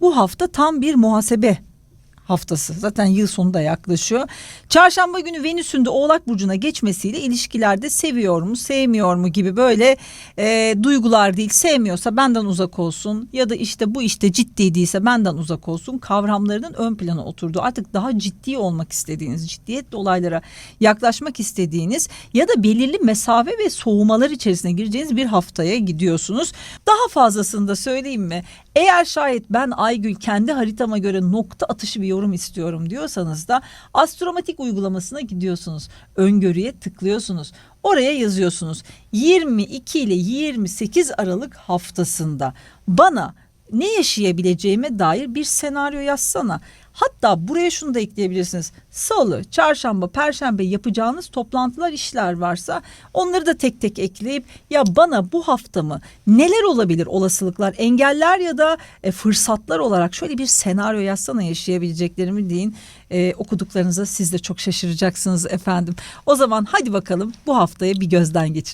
Bu hafta tam bir muhasebe haftası. Zaten yıl sonu da yaklaşıyor. Çarşamba günü Venüs'ün de Oğlak Burcu'na geçmesiyle ilişkilerde seviyor mu, sevmiyor mu gibi böyle e, duygular değil. Sevmiyorsa benden uzak olsun ya da işte bu işte ciddi değilse benden uzak olsun kavramlarının ön plana oturduğu artık daha ciddi olmak istediğiniz, ciddiyetle olaylara yaklaşmak istediğiniz ya da belirli mesafe ve soğumalar içerisine gireceğiniz bir haftaya gidiyorsunuz. Daha fazlasını da söyleyeyim mi? Eğer şayet ben Aygül kendi haritama göre nokta atışı bir yorum istiyorum diyorsanız da astromatik uygulamasına gidiyorsunuz. Öngörüye tıklıyorsunuz. Oraya yazıyorsunuz. 22 ile 28 Aralık haftasında bana ne yaşayabileceğime dair bir senaryo yazsana. Hatta buraya şunu da ekleyebilirsiniz. Salı, çarşamba, perşembe yapacağınız toplantılar, işler varsa onları da tek tek ekleyip ya bana bu hafta mı neler olabilir olasılıklar, engeller ya da e, fırsatlar olarak şöyle bir senaryo yazsana yaşayabileceklerimi deyin. E, okuduklarınıza siz de çok şaşıracaksınız efendim. O zaman hadi bakalım bu haftaya bir gözden geçirelim.